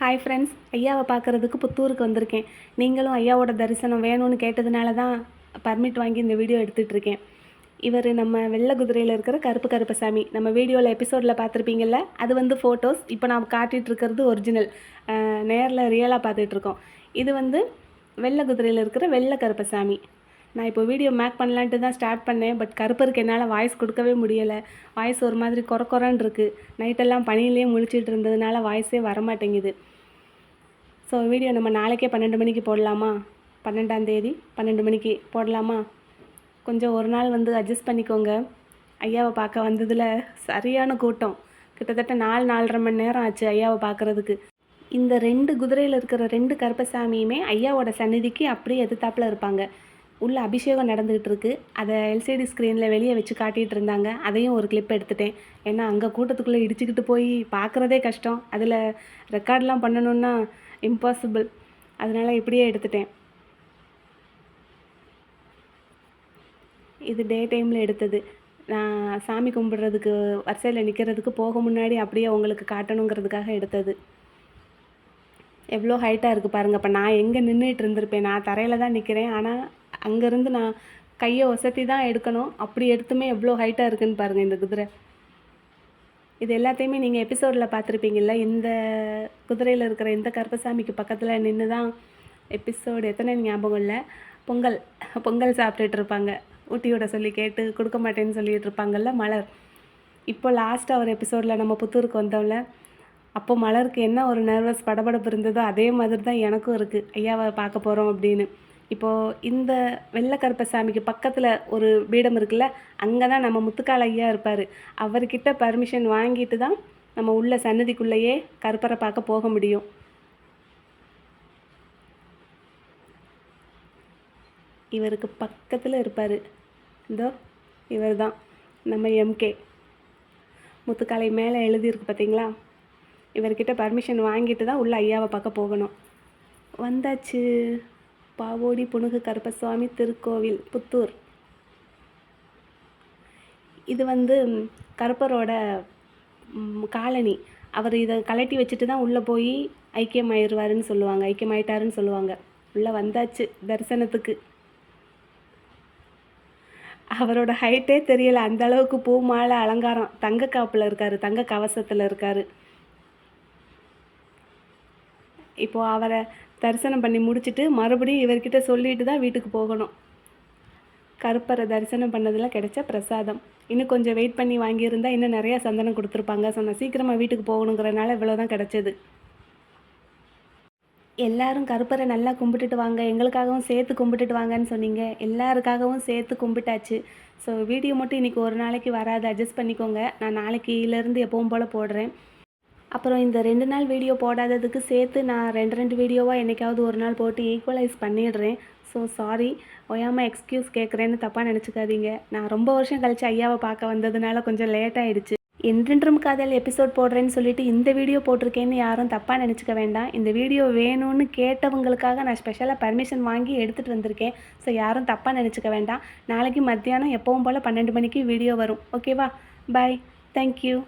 Hi friends ஐயாவை பார்க்குறதுக்கு புத்தூருக்கு வந்திருக்கேன். நீங்களும் ஐயாவோட தரிசனம் வேணும்னு கேட்டதுனால தான் பர்மிட் வாங்கி இந்த வீடியோ எடுத்துகிட்டு இருக்கேன் இவர் நம்ம வெள்ளை குதிரையில் இருக்கிற கருப்பு கருப்பசாமி. நம்ம வீடியோவில் எபிசோடில் பார்த்துருப்பீங்கள்ல அது வந்து ஃபோட்டோஸ் இப்போ நான் காட்டிகிட்டு இருக்கிறது ஒரிஜினல் நேரில் ரியலாக பார்த்துட்ருக்கோம். இது வந்து வெள்ளை குதிரையில் இருக்கிற வெள்ளை கருப்பசாமி. நான் இப்போ வீடியோ மேக் பண்ணலான்ட்டு தான் ஸ்டார்ட் பண்ணேன். பட் கருப்பருக்கு என்னால் வாய்ஸ் கொடுக்கவே முடியலை. வாய்ஸ் ஒரு மாதிரி கொர கொரன்னு இருக்குது நைட்டெல்லாம் பனியிலே முழிச்சிட்டு இருந்ததுனால வாய்ஸே வரமாட்டேங்குது. ஸோ வீடியோ நம்ம நாளைக்கே பன்னெண்டு மணிக்கு போடலாமா? பன்னெண்டாம் தேதி பன்னெண்டு மணிக்கு போடலாமா? கொஞ்சம் ஒரு நாள் வந்து அட்ஜஸ்ட் பண்ணிக்கோங்க. ஐயாவை பார்க்க வந்ததில் சரியான கூட்டம். கிட்டத்தட்ட நாலு நாலரை மணி நேரம் ஆச்சு ஐயாவை பார்க்குறதுக்கு. இந்த ரெண்டு குதிரையில் இருக்கிற ரெண்டு கருப்பசாமியுமே ஐயாவோட சந்நிதிக்கு அப்படியே எதிர்த்தாப்பில் இருப்பாங்க. உள்ளே அபிஷேகம் நடந்துக்கிட்டு இருக்கு அதை எல்சிடி ஸ்க்ரீனில் வெளியே வச்சு காட்டிகிட்டு இருந்தாங்க அதையும் ஒரு கிளிப் எடுத்துட்டேன். ஏன்னா அங்கே கூட்டத்துக்குள்ளே இடிச்சுக்கிட்டு போய் பார்க்குறதே கஷ்டம். அதில் ரெக்கார்ட்லாம் பண்ணணுன்னா இம்பாசிபிள் அதனால் இப்படியே எடுத்துட்டேன். இது டே டைமில் எடுத்தது. நான் சாமி கும்பிட்றதுக்கு வரிசையில் நிற்கிறதுக்கு போக முன்னாடி அப்படியே உங்களுக்கு காட்டணுங்கிறதுக்காக எடுத்தது. எவ்வளோ ஹைட்டாக இருக்குது பாருங்கள் இப்போ நான் எங்கே நின்றுட்டு இருந்திருப்பேன். நான் தரையில் தான் நிற்கிறேன் ஆனால் அங்கேருந்து நான் கையை ஒசத்தி தான் எடுக்கணும். அப்படி எடுத்துமே எவ்வளோ ஹைட்டாக இருக்குன்னு பாருங்கள் இந்த குதிரை. இது எல்லாத்தையுமே நீங்கள் எபிசோடில் பார்த்துருப்பீங்கள்ல இந்த குதிரையில் இருக்கிற இந்த கருப்பசாமிக்கு பக்கத்தில் நின்று தான் எபிசோடு எத்தனை ஞாபகம் இல்லை. பொங்கல் பொங்கல் சாப்பிட்டுட்டு இருப்பாங்க. ஊட்டியோட சொல்லி கேட்டு கொடுக்க மாட்டேன்னு சொல்லிட்டு இருப்பாங்கல்ல மலர். இப்போ லாஸ்ட்டாக ஒரு எபிசோடில் நம்ம புத்தூருக்கு வந்தோம்ல அப்போ மலருக்கு என்ன ஒரு நர்வஸ் படபடப்பு இருந்ததோ அதே மாதிரி தான் எனக்கும் இருக்குது ஐயாவை பார்க்க போகிறோம் அப்படின்னு. இப்போது இந்த வெள்ளக்கருப்ப சாமிக்கு பக்கத்தில் ஒரு பீடம் இருக்குல்ல அங்கே தான் நம்ம முத்துக்கால் ஐயா இருப்பார். அவர்கிட்ட பர்மிஷன் வாங்கிட்டு தான் நம்ம உள்ள சன்னதிக்குள்ளேயே கருப்பரை பார்க்க போக முடியும். இவருக்கு பக்கத்தில் இருப்பார். இதோ இவர் தான் நம்ம எம்கே முத்துக்காலை மேலே எழுதியிருக்கு பார்த்தீங்களா இவர்கிட்ட பர்மிஷன் வாங்கிட்டு தான் உள்ள ஐயாவை பார்க்க போகணும். வந்தாச்சு. பாவோடி புனுகு கருப்பசுவாமி திருக்கோவில் புத்தூர். இது வந்து கருப்பரோட காலனி. அவர் இதை கலட்டி வச்சுட்டு தான் உள்ளே போய் ஐக்கியமாயிருவாருன்னு சொல்லுவாங்க. ஐக்கியமாயிட்டாருன்னு சொல்லுவாங்க. உள்ளே வந்தாச்சு தரிசனத்துக்கு. அவரோட ஹைட்டே தெரியல. அந்த அளவுக்கு பூ மாலை அலங்காரம் தங்க காப்பில் இருக்காரு. தங்க கவசத்தில் இருக்காரு. இப்போது அவரை தரிசனம் பண்ணி முடிச்சிட்டு மறுபடியும் இவர்கிட்ட சொல்லிட்டு தான் வீட்டுக்கு போகணும். கருப்பரை தரிசனம் பண்ணதில் கிடைச்ச பிரசாதம். இன்னும் கொஞ்சம் வெயிட் பண்ணி வாங்கியிருந்தா இன்னும் நிறைய சந்தனம் கொடுத்துருப்பாங்க. சொன்ன சீக்கிரமாக வீட்டுக்கு போகணுங்கிறனால இவ்வளோ தான் கிடச்சிது. எல்லாரும் கருப்பரை நல்லா கும்பிட்டுட்டு வாங்க. எங்களுக்காகவும் சேர்த்து கும்பிட்டுட்டு வாங்கன்னு சொன்னீங்க. எல்லாருக்காகவும் சேர்த்து கும்பிட்டாச்சு. ஸோ வீடியோ மட்டும் இன்றைக்கி ஒரு நாளைக்கு வராது. அட்ஜஸ்ட் பண்ணிக்கோங்க. நான் நாளைக்கிலேருந்து எப்பவும் போல் போடுறேன். அப்புறம் இந்த ரெண்டு நாள் வீடியோ போடாததுக்கு சேர்த்து நான் ரெண்டு ரெண்டு வீடியோவாக என்னைக்காவது ஒரு நாள் போட்டு ஈக்குவலைஸ் பண்ணிடுறேன். ஸோ சாரி ஓயாமல் எக்ஸ்கியூஸ் கேட்குறேன்னு தப்பாக நினச்சிக்காதீங்க. நான் ரொம்ப வருஷம் கழித்து ஐயாவை பார்க்க வந்ததுனால கொஞ்சம் லேட் ஆகிடுச்சு என்றென்றும் காதல் எபிசோட் போடுறேன்னு சொல்லிட்டு இந்த வீடியோ போட்டிருக்கேன்னு யாரும் தப்பாக நினச்சிக்க வேண்டாம். இந்த வீடியோ வேணும்னு கேட்டவங்களுக்காக நான் ஸ்பெஷலாக பர்மிஷன் வாங்கி எடுத்துகிட்டு வந்திருக்கேன். ஸோ யாரும் தப்பாக நினச்சிக்க வேண்டாம். நாளைக்கு மத்தியானம் எப்பவும் போல் பன்னெண்டு மணிக்கு வீடியோ வரும். ஓகேவா பாய் தேங்க்யூ